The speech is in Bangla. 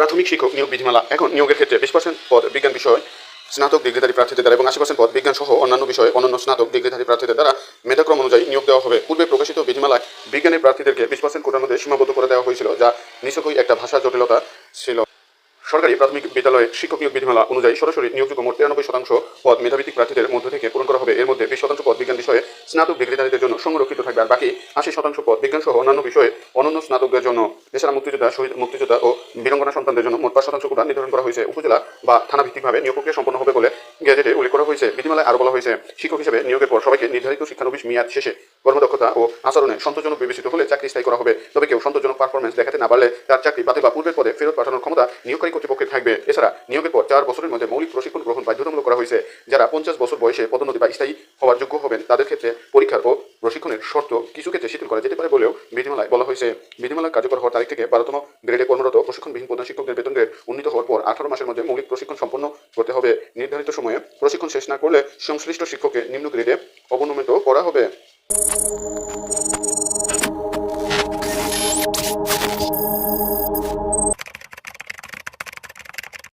প্রাথমিক শিক্ষক নিয়োগ বিধিমালা এখন নিয়োগের ক্ষেত্রে বিশ পার্সেন্ট পদ বিজ্ঞান বিষয়, স্নাতক ডিগ্রিধারী প্রার্থীদের দ্বারা এবং আশি পার্সেন্ট পদ বিজ্ঞান সহ অন্যান্য বিষয়ে অন্যান্য স্নাতক ডিগ্রিধারী প্রার্থীদের দ্বারা মেধাক্রম অনুযায়ী নিয়োগ দেওয়া হবে। পূর্বে প্রকাশিত বিধিমালায় বিজ্ঞানের প্রার্থীদেরকে বিশ পার্সেন্ট কোটার মধ্যে সীমাবদ্ধ করে দেওয়া হয়েছিল, যা নিশ্চয়ই একটা ভাষা জটিলতা ছিল। সরকারি প্রাথমিক বিদ্যালয়ে শিক্ষক নিয়োগ বিধিমালা অনুযায়ী সরাসরি নিয়োগযোগ্য মোট তিরানব্বই শতাংশ পদ মেধাভিত্তিক প্রার্থীদের মধ্য থেকে পূরণ করা হবে। এর মধ্যে বিশ শতাংশ স্নাতক ডিগ্রিধারীদের জন্য সংরক্ষিত থাকবে, আর বাকি আশি শতাংশ পদ বিজ্ঞান সহ অন্যান্য বিষয়ে অনন্য স্নাতকদের জন্য এছাড়া মুক্তিযোদ্ধা, শহীদ মুক্তিযোদ্ধা ও বীরঙ্গনা সন্তানদের জন্য মোট পাঁচ শতাংশ কোটা নির্ধারণ করা হয়েছে। উপজেলা বা থানা ভিত্তিকভাবে নিয়োগ প্রক্রিয়া সম্পন্ন হবে বলে গেজেটে উল্লেখ করা হয়েছে। বিধিমালায় আরও বলা হয়েছে, শিক্ষক হিসেবে নিয়োগের পর সবাইকে নির্ধারিত শিক্ষানবিশ মেয়াদ শেষে কর্মদক্ষতা ও আচরণে সন্তোষজনক বিবেচিত হলে চাকরি স্থায়ী করা হবে। তবে কেউ সন্তোষজনক পারফরমেন্স দেখাতে না পারলে তার চাকরি বাতিল বা পূর্বের পদে ফেরত পাঠানোর ক্ষমতা নিয়োগকারী কর্তৃপক্ষের থাকবে। এছাড়া নিয়োগের পর চার বছরের মধ্যে মৌলিক প্রশিক্ষণ গ্রহণ বাধ্যতামূলক করা হয়েছে। যারা পঞ্চাশ বছর বয়সে পদোন্নতি বা স্থায়ী হওয়ার যোগ্য হবেন, তাদের ক্ষেত্রে পরীক্ষার ও প্রশিক্ষণের শর্ত কিছু ক্ষেত্রে শিথিল করা যেতে পারে বলেও বিধিমালায় বলা হয়েছে। বিধিমালা কার্যকর হওয়ার তারিখ থেকে বারোতম গ্রেডে কর্মরত প্রশিক্ষণবিহীন প্রধান শিক্ষকদের বেতন গ্রেড উন্নীত হওয়ার পর আঠারো মাসের মধ্যে মৌলিক প্রশিক্ষণ সম্পন্ন করতে হবে। নির্ধারিত সময়ে প্রশিক্ষণ শেষ না করলে সংশ্লিষ্ট শিক্ষককে নিম্ন গ্রেডে অবনমিত করা হবে।